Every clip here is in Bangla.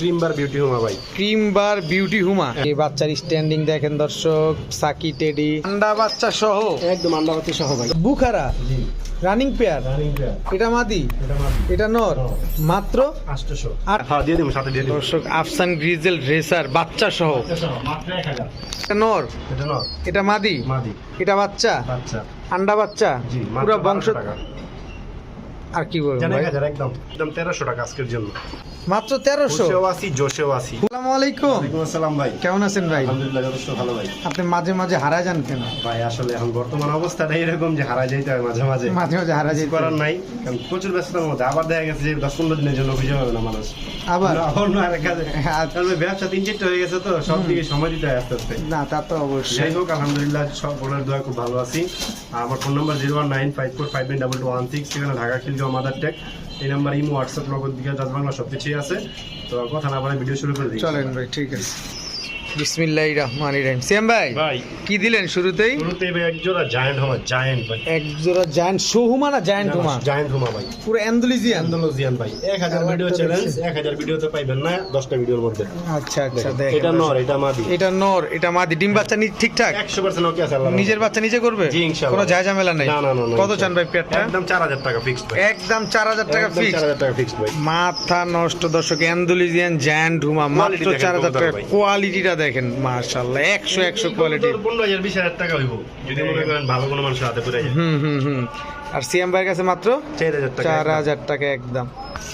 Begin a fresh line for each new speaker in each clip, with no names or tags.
ক্রিমবার বিউটি হোমা ভাই।
Cream beauty homer. এই বাচ্চার স্ট্যান্ডিং দেখেন দর্শক সাকি টেডি আন্ডা বাচ্চা সহ।
একদম আন্ডাবাতি সহ ভাই।
বুখারা রানিং পেয়ার এটা মাদি?
এটা মাত্র
নর?
নর।
মাত্র
আটশোশো
আর
হ্যাঁ
দর্শক আফসান গ্রিজেল রেসার বাচ্চা সহ। এটা নর?
এটা
মাদি?
মাদি।
এটা বাচ্চা?
বাচ্চা।
আন্ডা বাচ্চা? পুরো বংশ আর কি বলব
হাজার একদম একদম টাকা আজকের জন্য।
মাত্র
জোশেও
আসসালামু আলাইকুম।
ওয়ালাইকুম আসসালাম ভাই।
কেমন আছেন ভাই?
আলহামদুলিল্লাহ যথেষ্ট ভালো ভাই।
আপনি মাঝে মাঝে হারা যান কেন?
ভাই আসলে এখন বর্তমান অবস্থাটা এরকম যে হারা যাইতে হয় মাঝে মাঝে।
মাঝে মাঝে হারা
করার নাই কারণ প্রচুর ব্যস্ততার মধ্যে। আবার দেখা গেছে যে দিনের জন্য হবে না মানুষ।
আবার?
কাজে।
হ্যাঁ।
ব্যবসা তিন চারটে হয়ে গেছে তো সব দিকে সময় দিতে হয় আস্তে আস্তে।
না তা তো অবশ্যই।
যাই হোক আলহামদুলিল্লাহ সব বোনের দোয়া খুব ভালো আছি। আমার phone number zero one nine five four five nine double two one six সেখানে ঢাকা খিলগাঁও মাদার টেক এই নাম্বার ইমো হোয়াটসঅ্যাপ নগদ দিকে বাংলা সব কিছুই আছে। তো কথা না বলে ভিডিও শুরু করে দিই।
চলেন ভাই, ঠিক আছে। বিসমিল্লাহ রহমান রহিম। ভাই
ভাই।
কি দিলেন শুরুতেই?
শুরুতেই ভাই এক জোড়া জায়ান্ট হোমা জায়ান্ট ভাই।
এক জোড়া জায়ান্ট না জায়ান্ট হুমা?
জায়ান্ট হোমা ভাই।
পুরো অ্যান্ডোলিজিয়ান
অ্যান্ডোলজিয়ান ভাই। এক হাজার
কালারটা
ভিডিও চ্যালেঞ্জ
দেখছি।
এক হাজার ভিডিওতে পাইবেন না দশটা ভিডিওর মধ্যে।
আচ্ছা আচ্ছা
দেখেন এটা নর এটা মাদি।
এটা নর এটা মাদি। ডিম বাচ্চা নি- ঠিকঠাক?
একশো পার্সেন্ট ওকে আছে আল্লাহ
নিজের বাচ্চা নিজে করবে?
জি, ইনশাআল্লাহ।
কোনো যায় ঝামেলা নাই।
না, না, না, না,
কত চান ভাই পেটটা?
একদম চার হাজার টাকা ফিক্সড ভাই।
একদম চার হাজার টাকা
টাকা ফিক্সড ভাই।
মাথা নষ্ট দর্শক অ্যান্ডোলিজিয়ান জায়ান্ট হুমা। মাত্র
Quality দেখেন
চার হাজার টাকা
কোয়ালিটিটা ভাই।
দেখেন মার্শাল্লাহ একশো একশো কোয়ালিটি
তোর পনেরো হাজার বিশ হাজার টাকা হইব। যদি মনে করেন ভালো কোনো মানুষের হাতে পড়ে যায়।
হুম হুম হুম। আর সিএম ভাইয়ের কাছে মাত্র
টাকা
চার হাজার টাকা একদম।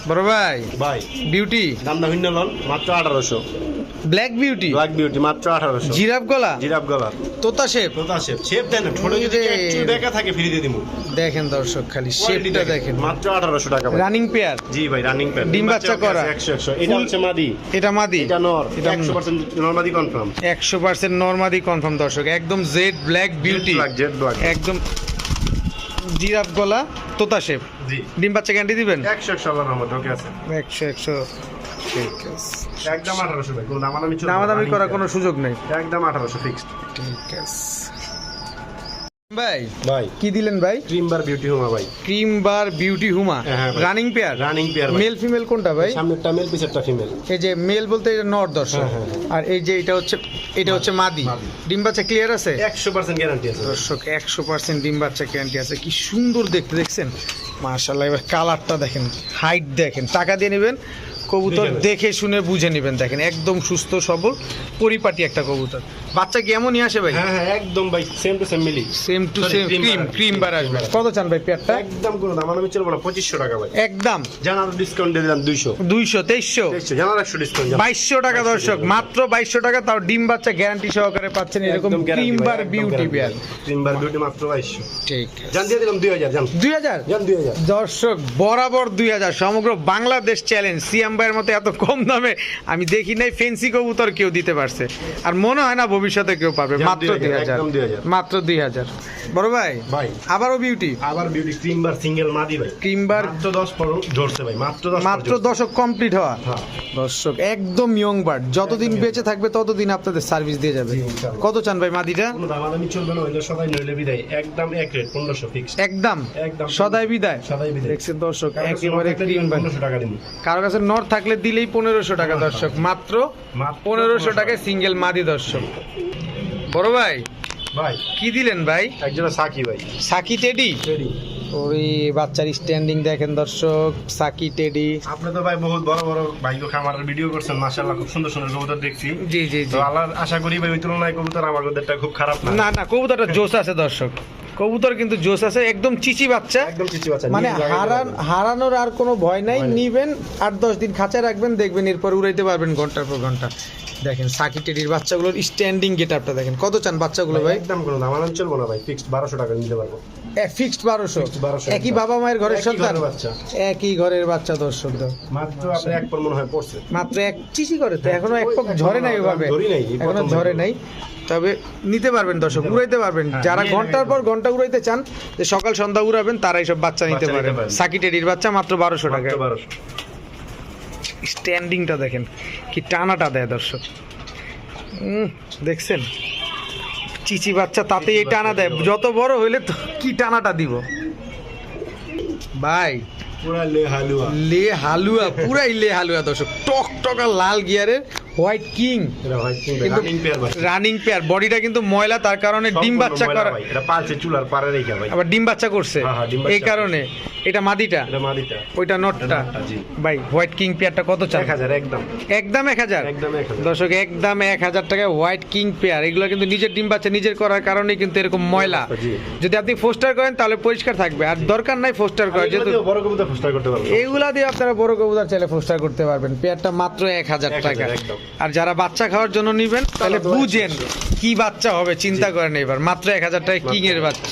বড় ভাই
ভাই।
বিউটি
দাম না ভিন্ন লন মাত্র আঠারোশো।
ব্ল্যাক বিউটি
ব্ল্যাক বিউটি মাত্র আঠারোশো।
জিরাফ গলা?
জিরাফ গলার
তোতা শেপ
তোতা শেপ শেপ দেন ঠোঁটে যদি একটু দেখা থাকে ফ্রি দিয়ে দিব
দেখেন দর্শক খালি শেপটা দেখেন
মাত্র আঠারোশো টাকা
রানিং পেয়ার
জি ভাই রানিং প্যান
ডিম বাচ্চা করা।
একশো একশো। এটা হচ্ছে মাদি।
এটা মাদি।
এটা নর।
এটা
একশো পার্সেন্ট নর্মাদি কনফার্ম
একশো পার্সেন্ট নর্মাদি কনফার্ম দর্শক একদম jade black beauty
jade black
একদম জিরাফ গলা তোতা শেপ
জি।
ডিম বাচ্চা গ্যারান্টি দিবেন?
একশো একশো আল্লাহর রহমতে ওকে আছে।
একশো একশো। ঠিক আছে।
একদম আঠারোশো ভাই কোনো দামাদামি
দামাদামি করার কোনো সুযোগ নেই।
একদম আঠারোশো ফিক্সড
ঠিক আছে। ভাই
ভাই।
কি দিলেন ভাই?
ক্রিম বার বিউটি হোমা ভাই।
ক্রিম বার বিউটি হুমা।
হ্যাঁ,
running pair
running pair
male female কোনটা ভাই?
সামনেরটা মেল পিছেরটা ফিমেল
এই যে মেল বলতে এটা নর দর্শক।
হ্যাঁ, হ্যাঁ,
আর এই যে এটা হচ্ছে এটা হচ্ছে মাদি। ডিম বাচ্চা ক্লিয়ার আছে?
একশো পার্সেন্ট গ্যারান্টি আছে।
দর্শক একশো পার্সেন্ট ডিম বাচ্চা গ্যারান্টি আছে। কি সুন্দর দেখতে দেখছেন? মার্শাল্লাহ এবার কালারটা দেখেন হাইট দেখেন। টাকা দিয়ে নেবেন কবুতর
দেখে
শুনে বুঝে নেবেন দেখেন একদম সুস্থ সবল পরিপাটি একটা কবুতর। বাচ্চা কি এমনই আসে ভাই?
হ্যাঁ হ্যাঁ একদম ভাই same to same milli.
Same to same cream cream bar আসবে। কত চান ভাই পেয়ারটা?
একদম কোনো দামাদামি চলবে না পঁচিশশো টাকা ভাই।
একদম।
জানার ডিসকাউন্ট দিয়ে দিলাম দুইশো।
দুইশো তেইশশো?
তেইশশো জানার একশো ডিসকাউন্ট
বাইশশো টাকা দর্শক মাত্র বাইশশো টাকা তাও ডিম বাচ্চা গ্যারান্টি সহকারে পাচ্ছেন এরকম cream bar beauty pair
cream bar beauty মাত্র বাইশশো।
ঠিক।
জান দিয়ে দিলাম দুই হাজার জান।
দুই হাজার?
জান দুই হাজার।
দর্শক বরাবর দুই হাজার সমগ্র বাংলাদেশ চ্যালেঞ্জ সিএম ভাইয়ের মতো এত কম দামে আমি দেখি নাই ফেন্সি কবুতর কেউ দিতে পারছে। আর মনে হয় না ভবিষ্যতে কেউ পাবে মাত্র দুই হাজার মাত্র দুই হাজার। বড় ভাই
ভাই।
আবারও বিউটি
আবার বিউটি ক্রিম বার সিঙ্গেল মাদি ভাই।
ক্রিম বার
মাত্র দশ পড়ো ধরছে ভাই মাত্র দশ
মাত্র দশক কমপ্লিট হওয়া।
হ্যাঁ।
দর্শক একদম ইয়ং বার্ড যতদিন বেঁচে থাকবে ততদিন আপনাদের সার্ভিস দিয়ে যাবে। কত চান ভাই মাদিটা?
কোনো দামাদামি চলবে না ওইটা সবাই নইলে বিদায়। একদম এক রেট পনেরোশো ফিক্স
একদম।
একদম।
সদাই বিদায়।
সদাই বিদায়।
দেখছেন দর্শক একেবারে
নগদ থাকলে
ক্রিম বার
পনেরোশো টাকা দিন
কারও কাছে নর থাকলে দিলেই পনেরোশো টাকা দর্শক মাত্র পনেরোশো টাকায় সিঙ্গেল মাদি দর্শক। বড় ভাই
ভাই।
কি দিলেন ভাই?
একজন সাকি ভাই।
সাকি টেডি? ওই বাচ্চার স্ট্যান্ডিং দেখেন দর্শক সাকি টেডি।
আপনি তো ভাই বহুত বড় বড় ভাইকে খামারের ভিডিও করছেন মাশাআল্লাহ খুব সুন্দর সুন্দর কবুতর দেখছি।
জি জি
তো
জি
আল্লাহ আশা করি ভাই ওই তুলনায় কবুতর আমার ওদেরটা খুব খারাপ না।
না না কবুতরটা জোস আছে দর্শক। কবুতর কিন্তু জোস আছে একদম চিচি বাচ্চা।
একদম চিচি বাচ্চা
মানে হারান হারানোর আর কোনো ভয় নাই। নিবেন আট দশ দিন খাঁচায় রাখবেন দেখবেন এরপর উড়াইতে পারবেন ঘণ্টার পর ঘণ্টা। দেখেন সাকি টেডির বাচ্চাগুলোর স্ট্যান্ডিং গেট আপটা দেখেন কত চান বাচ্চাগুলো ভাই
একদম কোনো দাম আমার চলবো না ভাই ফিক্সড বারোশো টাকা নিতে পারব।
ফিক্সড বারোশো?
1200
একই বাবা মায়ের ঘরের সন্তান
বাচ্চা।
একই ঘরের বাচ্চা দর্শক
মাত্র আপনি এক পর মনে হয় পড়ছে।
মাত্র এক চিচি করে তো এখনও এক পক ঝরে নাই ওভাবে
ধরি নাই, এখনও
ঝরে নাই। তবে নিতে পারবেন দর্শক উড়াইতে পারবেন।
হ্যাঁ,
যারা
ঘণ্টার
পর ঘণ্টা উড়াইতে চান যে সকাল সন্ধ্যা উড়াবেন তারাই সব বাচ্চা নিতে পারেন
পারেন।
সাকি টেডির বাচ্চা মাত্র বারোশো টাকা স্ট্যান্ডিংটা দেখেন কি টানাটা দেয় দর্শক। দেখছেন? চিচি বাচ্চা তাতেই এই টানা দেয়। যত বড় হইলে তো কি টানাটা দিব? ভাই
পুরা লে হালুয়া।
লে হালুয়া পুরাই লে হালুয়া দর্শক। টক টকা লাল গিয়ারের হোয়াইট কিং।
রানিং পেয়ার
বডিটা কিন্তু ময়লা তার কারণে ডিম বাচ্চা করা আবার ডিম বাচ্চা করছে।
হ্যাঁ, হ্যাঁ,
এই কারণে। এটা মাদিটা?
এটা মাদিটা।
ওইটা নটটা?
জি।
ভাই হোয়াইট কিং পেয়ারটা কত চান?
এক হাজার একদম।
একদম এক হাজার?
একদম এক হাজার।
দর্শক একদম এক হাজার টাকায় হোয়াইট কিং পেয়ার এগুলো কিন্তু নিজের ডিম বাচ্চা নিজের করার কারণে কিন্তু এরকম ময়লা। যদি আপনি ফোস্টার করেন তাহলে পরিষ্কার থাকবে। আর দরকার নাই ফোস্টার করার
এগুলো
যেহেতু
বড় কবুতর ফুস্টার করতে পারব
এইগুলা দিয়ে আপনারা বড় কবুতর চাইলে ফোস্টার করতে পারবেন। পেয়ারটা মাত্র এক হাজার
1000
টাকা
একদম।
আর যারা বাচ্চা খাওয়ার জন্য নিবেন তাহলে বুঝেন কি বাচ্চা হবে চিন্তা করেন এবার। মাত্র এক হাজার টাকা কিং এর বাচ্চা।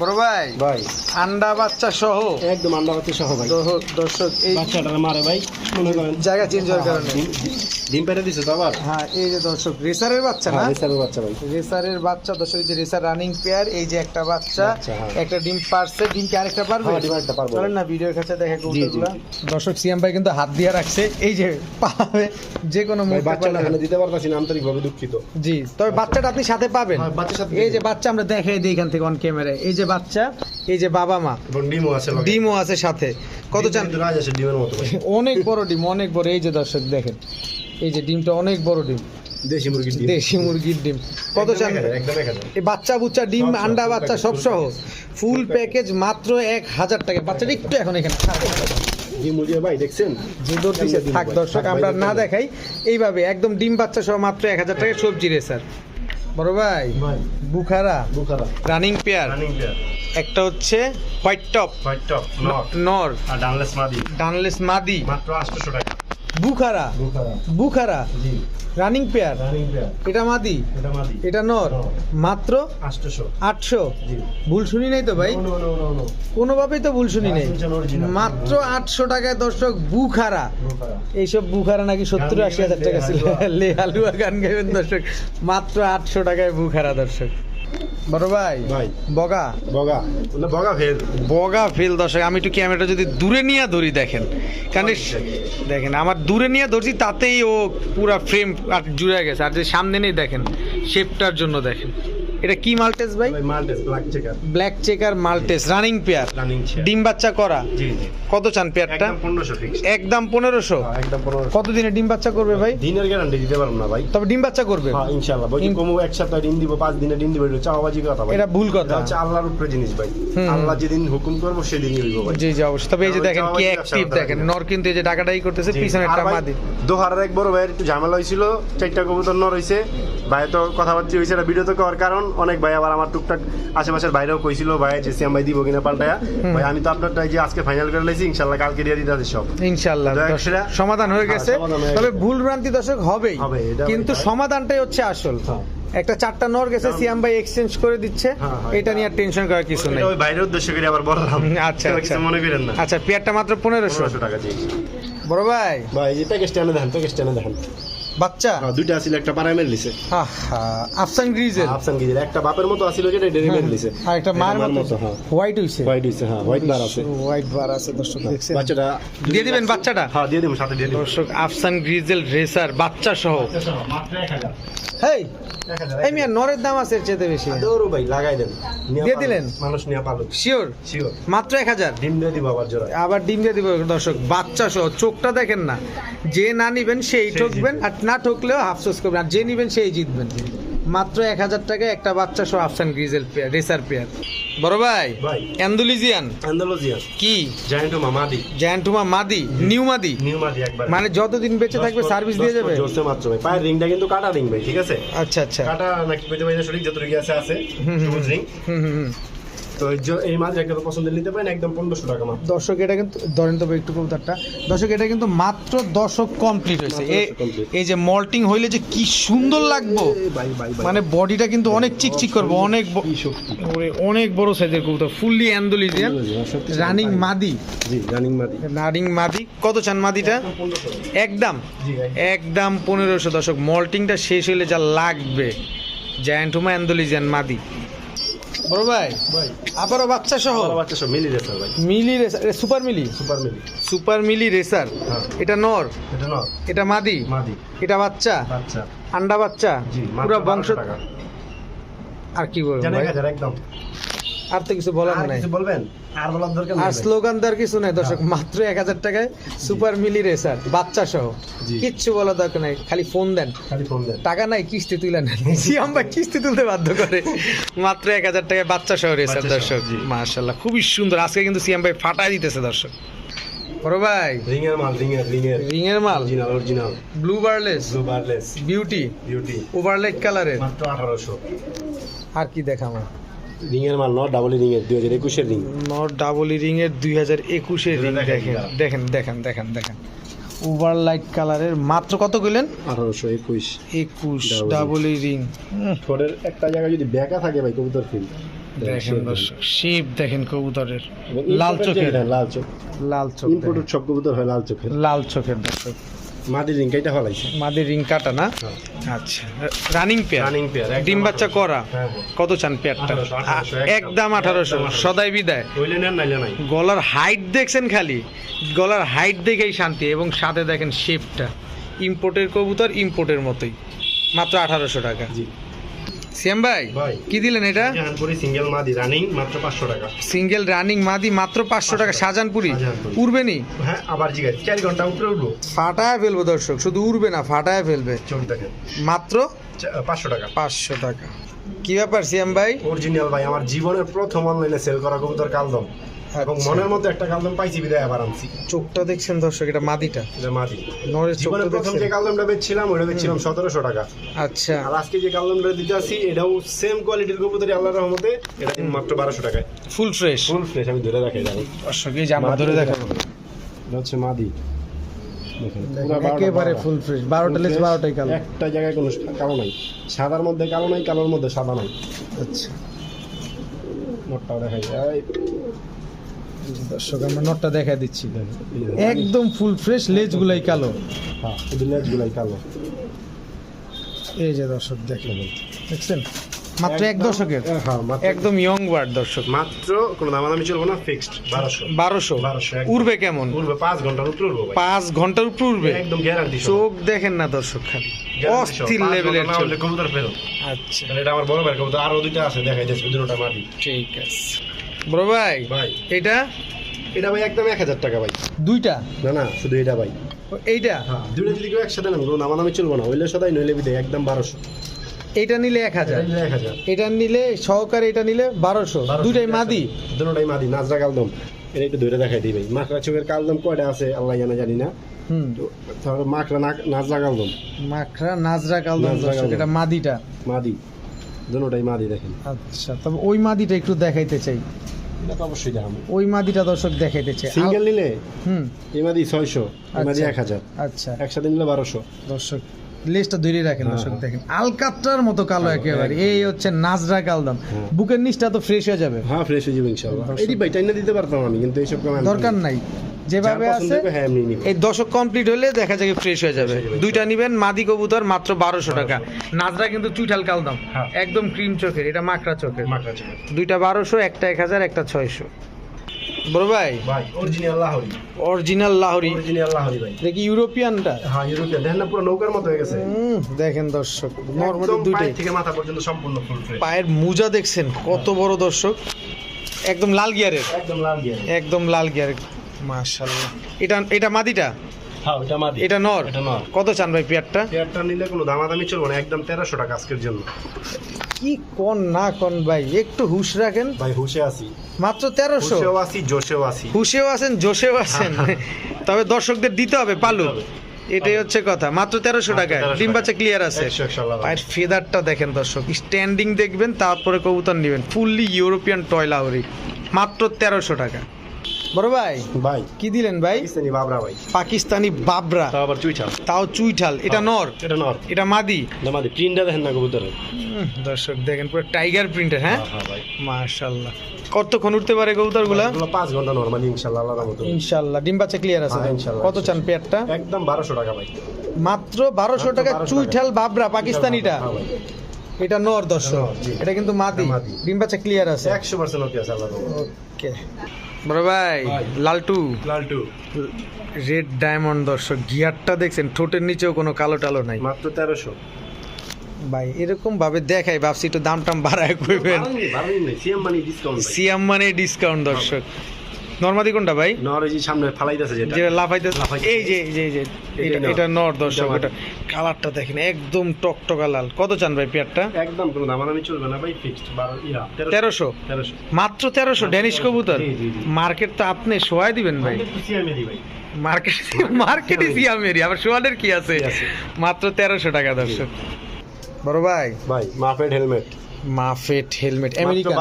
বড় ভাই?
ভাই।
আন্ডা বাচ্চা সহ?
একদম আন্ডা বাতি সহ ভাই।
দর্শক এই
বাচ্চাটা মারে ভাই। মনে করেন
জায়গা চেঞ্জ হওয়ার কারণে।
ডিম- পেটে দিছে তো আবার?
হ্যাঁ এই যে দর্শক রেসারের বাচ্চা না?
হ্যাঁ রেসারের বাচ্চা ভাই।
রেসারের বাচ্চা দর্শক যে রেসার রানিং পেয়ার এই যে একটা বাচ্চা
বাচ্চা, হ্যাঁ।
একটা ডিম পারছে ডিম কি আরেকটা পারবে?
হ্যাঁ, ডিম আরেকটা পারবে।
চলেন না ভিডিওর কাছে দেখে কবুতরগুলো দর্শক সিএম ভাই কিন্তু হাত দিয়ে রাখছে এই যে পাবে যে কোনো মুহূর্তে
বাচ্চাটা
পারবে।
এখানে দিতে পারতাছি না আন্তরিকভাবে দুঃখিত।
জি তবে বাচ্চাটা আপনি সাথে পাবেন।
হ্যাঁ, সাথে
এই যে বাচ্চা আমরা দেখাই দিই এখান থেকে অন ক্যামেরায় এই যে বাচ্চা এই যে বাবা মা।
ডিমও আছে
ডিমও আছে সাথে। কত চান। অনেক বড় ডিম অনেক বড়। এই যে দর্শক দেখেন এই যে ডিমটা অনেক বড় ডিম।
দেশি মুরগির ডিম।
দেশি মুরগির ডিম। কত চান। এই বাচ্চা বুচ্চা ডিম আন্ডা বাচ্চা সব সহ। ফুল প্যাকেজ মাত্র এক হাজার টাকা। বাচ্চাটা একটু এখন এখানে।
ভাই দেখছেন?
থাক দর্শক আমরা না দেখাই। এইভাবে একদম ডিম বাচ্চা সহ মাত্র এক হাজার টাকা সবজি রে স্যার বড় ভাই Bukhara
Bukhara.
Running pair
running pair
একটা হচ্ছে হোয়াইট টপ
হোয়াইট টপ
নর।
আর ডানলেস মাদি।
ডানলেস মাদি।
মাত্র 800 টাকা।
বুখারা।
বুখারা।
রানিং পেয়ার এটা মাদি?
এটা
নর। মাত্র? আটশো। ভুল শুনি নাই তো ভাই? কোনোভাবেই তো ভুল শুনি নাই। মাত্র আটশো টাকায় দর্শক বুখারা। এইসব বুখারা নাকি সত্তর আশি হাজার টাকা ছিল
লে হালুয়া।
লে হালুয়া গান গাইবেন দর্শক। মাত্র আটশো টাকায় বুখারা দর্শক। বড় ভাই
ভাই।
বগা।
বগা। বগা ফের
বগা ফেল দর্শক আমি একটু ক্যামেরাটা যদি দূরে নিয়ে ধরি দেখেন। কারণ দেখেন আমার দূরে নিয়ে ধরছি তাতেই ও পুরা ফ্রেম আর জুড়ে গেছে। আর যে সামনে নেই দেখেন শেপটার জন্য দেখেন। এটা কি মাল্টেস ভাই?
ভাই Maltese black checker
black checker Maltese running pair
running
ডিম বাচ্চা করা?
জি জি।
কত চান পেয়ারটা?
একদম 1500 ফিক্স
একদম পনেরোশো?
একদম 1500
কত দিনে ডিম বাচ্চা করবে ভাই?
দিনের গ্যারান্টি দিতে পারব না ভাই।
তবে ডিম বাচ্চা করবে?
হ্যাঁ ইনশাআল্লাহ। কমু এক সপ্তাহ ডিম দিব পাঁচ দিনে ডিম দিব এটা চাওয়াবাজি কথা ভাই।
এটা ভুল কথা।
এটা হচ্ছে আল্লাহর উপরে জিনিস ভাই। আল্লাহ যেদিন হুকুম করব সেদিনই হইব ভাই।
জি জি অবশ্যই। তবে এই যে দেখেন কি অ্যাক্টিভ দেখেন নর কিন্তু এই যে টাকাটাই করতেছে পিছনে একটা
ভাই,
মাদি।
দোহারের এক বড় ভাইয়ের একটু ঝামেলা হয়েছিল চারটা কবুতর নর হয়েছে ভাই তো কথাবার্তা হয়েছে এটা ভিডিও তো করার কারণ। অনেক ভাই আবার আমার টুকটাক আশেপাশের বাইরেও কইছিল ভাই যে সিএম ভাই দিব কিনা পাল্টায়া? ভাই আমি তো আপনারটা এই যে আজকে ফাইনাল করে লাইছি ইনশাল্লাহ কালকে দিয়ে দিতে সব।
ইনশাল্লাহ
দয়া
সমাধান হয়ে
হ্যাঁ,
গেছে। তবে ভুল ভ্রান্তি দর্শক হবেই কিন্তু সমাধানটাই হচ্ছে আসল।
হ্যাঁ।
একটা চারটা নর গেছে সিয়াম ভাই এক্সচেঞ্জ করে দিচ্ছে।
হ্যাঁ,
এটা নিয়ে আর টেনশন করার কিছু নেই।
ওই বাইরের উদ্দেশ্য করে আবার বললাম।
আচ্ছা আচ্ছা।
মনে করেন না।
আচ্ছা পেয়ারটা মাত্র পনেরোশো।
পনেরোশো টাকা জি
বড় ভাই।
ভাই এই প্যাকেজটা এনে দেখেন প্যাকেজটা এনে দেখেন
বাচ্চা?
হ্যাঁ, দুইটা আছিল একটা পাড়ায় মেরে লিছে
আহা, আফসান গ্রিজেল
আফসান গিজের একটা বাপের মতো আছিল যেটা ডেরি মেরে লিছে
আর একটা
এটা
মতো।
হ্যাঁ।
হোয়াইট হইছে।
হোয়াইট হইছে হ্যাঁ হোয়াইট বার আছে।
হোয়াইট বার আছে দর্শক। দেখছেন?
বাচ্চাটা
দিয়ে দিবেন বাচ্চাটা?
হ্যাঁ দিয়ে সাথে দিয়ে
দর্শক আফসান গ্রিজেল রেসার বাচ্চা সহ।
মাত্র এক হাজার
হেই এই মিয়া নরের দাম আছে চেয়ে বেশি।
দৌড়ো ভাই লাগাই দেন।
দিয়ে দিলেন?
মানুষ নিয়ে পালুক।
শিওর
শিওর
মাত্র এক হাজার?
ডিম দিয়ে দিব আবার জোড়া
আবার ডিম দিয়ে দিব দর্শক বাচ্চা সহ চোখটা দেখেন না। যে না নিবেন সেই
সেই
ঠকবেন আর না ঠকলেও আফসোস করবেন। আর যে নিবেন সেই জিতবেন। মাত্র এক হাজার টাকায় একটা বাচ্চা সহ আফসান গ্রিজেল পেয়ার রেসার পেয়ার। বড় ভাই
ভাই।
অ্যান্ডুলিজিয়ান? কি?
জায়ান্ট মামাদি
জ্যান্টুমা মাদি? নিউ মাদি?
নিউ মাদি একবার।
মানে যতদিন বেঁচে থাকবে সার্ভিস দিয়ে যাবে
জোরসে মাত্র ভাই। পায়ের রিংটা কিন্তু কাটা রিং ভাই ঠিক আছে?
আচ্ছা আচ্ছা।
কাটা নাকি কইতে পারি না সঠিক যতটুকু আছে আছে। সবুজ রিং।
হুম হুম হুম।
তো এই যে- এই মাছ নিতে পারেন একদম পনেরোশো টাকা মাত্র।
দর্শক এটা কিন্তু ধরেন তবে একটু কবুতরটা। দর্শক এটা কিন্তু মাত্র দশক কমপ্লিট হয়েছে। এই যে মল্টিং হইলে যে কি সুন্দর লাগবো। মানে বডিটা কিন্তু অনেক চিকচিক করব অনেক অনেক বড় সাইজের কবুতর ফুললি অ্যান্ডোলিজিয়ান রানিং মাদি।
জি রানিং মাদি।
রানিং মাদি। কত চান মাদিটা? একদম একদম? পনেরোশো। দশক মল্টিংটা শেষ হইলে যা লাগবে। জায়ান্টুমা অ্যান্ডোলিজিয়ান মাদি। বড় ভাই? আবারও বাচ্চা সহ?
বাচ্চা সহ মিলি রেসার ভাই।
মিলি রেসার সুপার মিলি?
সুপার মিলি।
সুপার মিলি রেসার?
হ্যাঁ।
এটা নর?
এটা নর।
এটা মাদি?
মাদি।
এটা বাচ্চা?
বাচ্চা।
আন্ডা বাচ্চা? পুরো বংশ আর কি বলব
একদম।
আর তো কিছু বলার নাই।
কিছু বলবেন? আর বলার দরকার
আর স্লোগান দেওয়ার কিছু নাই দর্শক মাত্র এক হাজার টাকায় সুপার মিলি রেসার বাচ্চা সহ। কিচ্ছু বলার দরকার নাই খালি ফোন দেন।
খালি ফোন দেন।
টাকা নাই কিস্তি তুলে নেন। সিয়াম ভাই কিস্তি তুলতে বাধ্য করে। মাত্র এক হাজার টাকায় বাচ্চা সহ রেসার দর্শক। মাশাল্লাহ খুবই সুন্দর। আজকে কিন্তু সিয়াম ভাই ফাটাই দিতেছে দর্শক। বড় ভাই।
রিং এর মাল রিং এর রিং এর
রিং এর মাল।
Original original
blue barless
blue barless
beauty
beauty
overlight কালারের
মাত্র আঠারোশো।
আর কি দেখাবো?
রিং এর মাল ন ডাবল রিং এর দুই হাজার একুশের রিং।
নট ডাবল রিং এর দুই হাজার একুশের রিং
দেখেন,
দেখেন দেখেন দেখেন দেখেন। দেখেন ওভারলাইট কালারের মাত্র কত কইলেন
আঠারোশো একুশ।
একুশ ডাবল রিং।
ঠোঁটের একটা জায়গায় যদি ব্যাকা থাকে ভাই কবুতর ফিল
দেখেন দর্শক শিপ দেখেন কবুতরের। লাল চোখের।
লাল চোখ।
লাল চোখ
ইম্পোর্টেড সব কবুতর হয় লাল চোখের।
লাল চোখের দর্শক।
মাটির রিং ফলাইছে।
মাদের রিং কাটা না? আচ্ছা রানিং পেয়ার
রানিং পেয়ার
ডিম বাচ্চা করা?
হ্যাঁ।
কত চান পেয়ারটা
1800, 1800,
একদম। আঠারোশো।
একদম 1800
সদাই বিদায়। গলার হাইট দেখছেন খালি? গলার হাইট দেখেই শান্তি এবং সাথে দেখেন শেপটা ইম্পোর্টের কবুতর ইম্পোর্টের মতোই। মাত্র আঠারোশো টাকা।
জি।
সিয়াম ভাই। কি দিলেন এটা?
সিঙ্গেল মাদি রানিং মাত্র পাঁচশো টাকা।
সিঙ্গেল রানিং মাদি মাত্র পাঁচশো টাকা শাহজাহানপুরি। উড়বে নি?
হ্যাঁ আবার জিজ্ঞাসা চার ঘণ্টা উপরে উঠবো
ফাটায় ফেলব দর্শক শুধু উড়বে না ফাটায় ফেলবে। মাত্র?
চা- পাঁচশো টাকা।
পাঁচশো টাকা। কি ব্যাপার সিয়াম ভাই?
অরিজিনাল ভাই আমার জীবনের প্রথম অনলাইনে সেল করা কবুতর কালদম। এবং
আচ্ছা।
মনের মতো একটা কালদম পাইছি বিদায় আবার আনছি।
চোখটা দেখছেন দর্শক এটা মাদিটা?
এটা মাদি।
নরের
জীবনের
চোখটা
প্রথম যে কালদমটা বেচছিলাম ওটা বেচছিলাম সতেরোশো টাকা।
আচ্ছা।
আর আজকে যে কালদমটা দিতে আসি এটাও সেম কোয়ালিটির কবুতরই আল্লাহ রহমতে এটা দিন মাত্র বারোশো টাকায়।
ফুল ফ্রেশ
ফুল ফ্রেশ আমি ধরে রাখাই যাব
দর্শক এই যে আমরা ধরে দেখাবো।
এটা হচ্ছে মাদি।
একেবারে ফুল ফ্রেশ বারোটা লেস বারোটাই কালো।
একটা জায়গায় কোনো কালো নাই। সাদার মধ্যে কালো নাই কালোর মধ্যে সাদা নাই।
আচ্ছা।
নোটটাও দেখাই। যায়
দর্শক আমরা নোটটা দেখা দিচ্ছি। একদম ফুল ফ্রেশ লেজ গুলাই কালো।
হ্যাঁ লেজগুলাই কালো।
এই যে দর্শক দেখেন। দেখছেন? মাত্র এক দশকের।
হ্যাঁ
একদম ইয়ং বার্ড দর্শক।
মাত্র কোনো দামাদামি চলবো না ফিক্সড বারোশো।
উড়বে কেমন?
উঠবে পাঁচ ঘণ্টার উপরে উঠবো ভাই।
পাঁচ ঘণ্টার উপর উড়বে?
একদম গ্যারান্টি
চোখ দেখেন না দর্শক খালি। অস্থির লেভেলের
কবুতর ফেরত।
আচ্ছা।
এটা আমার বড় ভাই কবুতর আরও দুইটা আছে দেখাই যাচ্ছে দুটোটা মাটি।
ঠিক আছে। বড় ভাই
ভাই।
এটা
এটা ভাই একদম এক হাজার টাকা ভাই।
দুইটা?
না না শুধু এটা ভাই।
এইটা?
হ্যাঁ দুটো যদি কেউ একসাথে নেন কোনো দামাদামি চলবো না। হইলে সদাই নইলে বিদে একদম বারোশো।
এটা নিলে এক হাজার?
এটা এক হাজার।
এটা নিলে সহকারে এটা নিলে বারোশো। দুইটাই মাদি?
দুটোটাই মাদি নাজরা কালদম এটা একটু ধরে দেখাই দিই ভাই। মাকড়া চোখের কালদম কয়টা আছে আল্লাহ জানা জানি না।
হুম।
তো তাহলে মাকড়া নাজরা কালদম
মাখরা নাজরা কালদম। এটা মাদিটা।
মাদি। দুটোটাই মাদি দেখেন।
আচ্ছা তবে ওই মাদিটা একটু দেখাইতে চাই।
এটা তো অবশ্যই দেখাবো।
ওই মাদিটা দর্শক দেখাইতেছে।
সিঙ্গেল নিলে
হুম।
এই মাদি ছয়শো এই মাদি
আচ্ছা।
এক হাজার।
আচ্ছা।
একসাথে নিলে বারোশো।
দর্শক লেজটা ধরে রাখেন
হ্যাঁ,
দর্শক
হ্যাঁ।
দেখেন। আলকাত্রার মতো কালো
কালো,
একেবারে। এই হচ্ছে নাজরা কালদাম।
হ্যাঁ।
বুকের নিচটা তো ফ্রেশ হয়ে যাবে।
হ্যাঁ ফ্রেশ হয়ে যাবে
ইনশাআল্লাহ।
এটি ভাই টাইনা দিতে পারতাম আমি কিন্তু এইসব
দরকার
নিই।
যেভাবে আছে
হ্যাঁ
এই দশক কমপ্লিট হলে দেখা যায় ফ্রেশ হয়ে যাবে। দুইটা নিবেন মাদি কবুতর মাত্র বারোশো টাকা। নাজরা কিন্তু চুইঠাল কালদম
হ্যাঁ।
একদম ক্রিম চোখের এটা মাকড়া চোখের। দুইটা বারোশো একটা এক হাজার একটা ছয়শো। বড় ভাই?
Original Lahori.
Original Lahori.
Original Lahori ভাই।
দেখি ইউরোপিয়ানটা?
হ্যাঁ ইউরোপিয়ান। দেখেন না পুরো নৌকার মতো হয়ে গেছে।
হুম, দেখেন দর্শক নর্মালি দুইটাই।
পায়ের থেকে মাথা পর্যন্ত সম্পূর্ণ ফুল
পায়ের মোজা দেখছেন কত বড় দর্শক। একদম লাল গিয়ারের।
একদম লাল গিয়ে
একদম লাল গিয়ারের। এটা এটা মাদিটা?
হ্যাঁ ওটা মাদি।
এটা নর?
এটা নর।
কত চান ভাই পেয়ারটা?
পেয়ারটা নিলে কোনো দামাদামি চলবে না একদম টাকা আজকের জন্য।
কি কোন না কোন ভাই একটু হুশ রাখেন।
ভাই হুশে আছি।
মাত্র
হুশেও আছি জোশেও আছি।
হুশেও আছেন জোশেও আছেন। তবে দর্শকদের দিতে হবে পালু এটাই হচ্ছে কথা। মাত্র তেরোশো টাকা
1300
ডিম বাচ্চা ক্লিয়ার আছে। পায়ের ফেদারটা দেখেন দর্শক। স্ট্যান্ডিং দেখবেন তারপরে কবুতর নেবেন। ফুললি ইউরোপিয়ান টয় মাত্র তেরোশো টাকা। বড় ভাই
ভাই।
কি দিলেন ভাই?
পাকিস্তানি বাবরা ভাই।
পাকিস্তানি বাবরা।
তাও আবার চুইঠাল।
তাও চুইঠাল এটা নর।
এটা নর।
এটা মাদি।
না মাদি প্রিন্টটা দেখেন না কবুতরের
দর্শক দেখেন পুরো টাইগার প্রিন্টের হ্যাঁ?
হ্যাঁ ভাই।
মাশাল্লাহ। কতক্ষণ উঠতে পারে
কবুতরগুলা পাঁচ ঘণ্টা নর্মালি ইনশাল্লাহ আল্লাহ রহমতে
ইনশাল্লাহ ডিম বাচ্চা ক্লিয়ার আছে
হ্যাঁ, ইনশাল্লাহ,
কত চান পেয়ারটা
একদম বারোশো টাকা ভাই।
মাত্র বারোশো টাকা চুইঠাল বাবরা পাকিস্তানিটা।
হ্যাঁ
এটা নর দর্শক। এটা কিন্তু মাদি।
এটা মাদি।
ডিম বাচ্চা ক্লিয়ার আছে।
একশো পার্সেন্ট ওকে আছে আল্লাহ
ওকে বড় ভাই। লালটু।
লালটু।
রেড ডায়মন্ড দর্শক গিয়ারটা দেখছেন ঠোঁটের নিচেও কোনো কালো টালো নাই।
মাত্র তেরোশো।
ভাই এরকম ভাবে দেখাই ভাবছি একটু দাম টাম বাড়ায় কইবেন। সিয়াম মানে ডিসকাউন্ট দর্শক। নর্মাদি কোনটা ভাই?
নর এই যে সামনে ফালাইতেছে যেটা।
যেটা
লাফাইতেছে।
এই যে এই যে এই যে এটা এটা নর দর্শক
এটা
কালারটা দেখেন একদম টকটকা লাল। কত চান ভাই পেয়ারটা?
একদম কোনো দামাদামি চলবে না ভাই ফিক্সড বারো ইয়া
তেরোশো।
তেরোশো?
মাত্র তেরোশো ড্যানিশ কবুতর। মার্কেট তো আপনি সোয়াই দিবেন ভাই। মার্কেট মার্কেটে সিয়ামেরি আবার সোয়ানের কি আছে?
কি আছে?
মাত্র তেরোশো টাকা দর্শক। বড় ভাই?
ভাই muffed helmet
muffed helmet American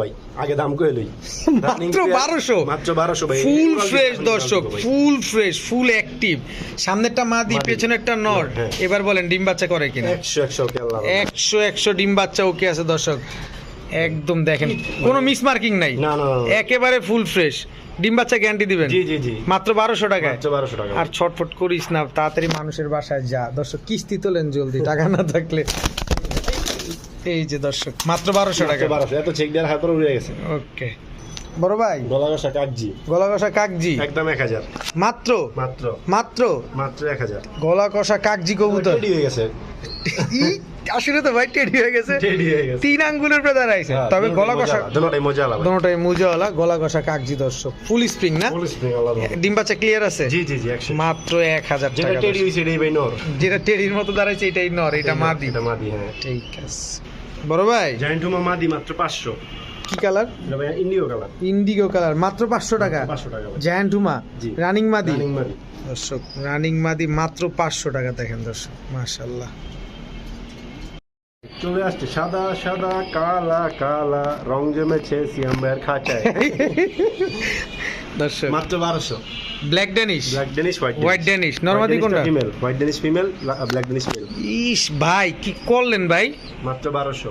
ভাই। আগে দাম কয়ে লই।
মাত্র বারোশো?
মাত্র বারোশো ভাই।
ফুল ফ্রেশ দর্শক ফুল ফ্রেশ ফুল অ্যাক্টিভ সামনেরটা মাদি
পেছনেরটা
পেছনে একটা নর।
হ্যাঁ।
এবার বলেন ডিম বাচ্চা করে কিনা?
একশো একশো ওকে আল্লাহ
একশো একশো ডিম বাচ্চা ওকে আছে দর্শক। একদম দেখেন কোনো মিস মার্কিং নাই। একেবারে ফুল ফ্রেশ ডিম বাচ্চা গ্যারান্টি দিবেন?
জি জি জি।
মাত্র বারোশো
মাত্র বারোশো টাকা।
আর ছটফট করিস না তাড়াতাড়ি মানুষের বাসায় যা। দর্শক কিস্তি তোলেন জলদি টাকা না থাকলে। এই যে দর্শক মাত্র বারোশো টাকা।
বারোশো এত চেক দেওয়ার হাত উড়ে গেছে।
ওকে। বড় ভাই?
গলা কষা কাকজি।
গলা কষা কাকজি?
একদম এক হাজার।
মাত্র?
মাত্র।
মাত্র?
মাত্র এক হাজার।
গলা কষা কাকজি কবুতর?
রেডি হয়ে গেছে।
আসলে তো ভাই টেডি হয়ে গেছে। তিন আঙ্গুলের উপরে দাঁড়াইছে
হ্যাঁ,
তবে গলা কষা
মজা আলা, দুটোটাই মজা আলা
দোনোটাই মুজাওয়ালা গলা কষা কাকজি দর্শক। ফুল স্প্রিং না?
ফুল স্প্রিং
ডিম বাচ্চা ক্লিয়ার আছে?
জি জি জি
মাত্র এক হাজার
যেটা টেডি এটাই ভাই নর।
যেটা টেডির মতো দাঁড়াইছে এটাই নর এটা মাদি।
এটা মাদি হ্যাঁ।
ঠিক আছে। বড় ভাই?
জায়েন্টুমা মাদি মাত্র পাঁচশো।
কি colour?
Indigo colour.
Indigo colour মাত্র পাঁচশো টাকা?
টাকা।
জায়ান্ট হুমা রানিং মাদি?
রানিং মাদি।
দর্শক রানিং মাদি মাত্র পাঁচশো টাকা দেখেন দর্শক মাশাল্লাহ
চলে আসছে। সাদা সাদা কালা কালা রং জমেছে সিয়াম ভাইয়ের খাঁচায়।
দর্শক।
মাত্র বারোশো।
Black Danish
black Danish white
white Danish নর্মাদি কোনটা?
Female white Danish female black Danish male
ইস ভাই কি করলেন ভাই?
মাত্র বারোশো।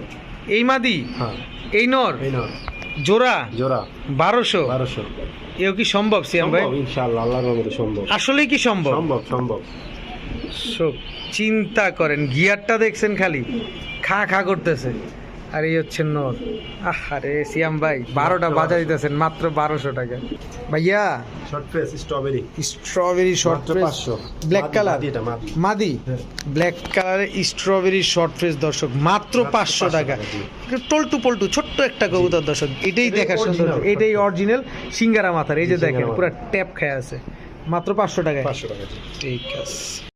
এই মাদি?
হ্যাঁ।
এই নর?
এই নর।
জোড়া?
জোড়া।
বারোশো?
বারোশো।
এও কি সম্ভব সিয়াম ভাই?
সম্ভব ইনশাআল্লাহ আল্লাহর রহমতে সম্ভব।
আসলেই কি সম্ভব?
সম্ভব সম্ভব।
সব চিন্তা করেন গিয়ারটা দেখছেন খালি। খা খা করতেছে। আর এই হচ্ছে নর আরে সিয়াম ভাই বারোটা বাজা দিতেছেন মাত্র বারোশো টাকা। ভাইয়া
short face strawberry
strawberry short
পাঁচশো।
ব্ল্যাক কালার
মাদি।
ব্ল্যাক কালারের স্ট্রবেরি শর্ট ফেস দর্শক মাত্র পাঁচশো টাকা।
টাকা,
টল্টু পল্টু ছোট্ট একটা কবুতর দর্শক এটাই দেখার সুন্দর। এটাই অরিজিনাল সিঙ্গারা মাথার। এই যে দেখেন পুরো ট্যাপ খেয়ে আছে। মাত্র পাঁচশো টাকায়।
পাঁচশো টাকা
ঠিক আছে।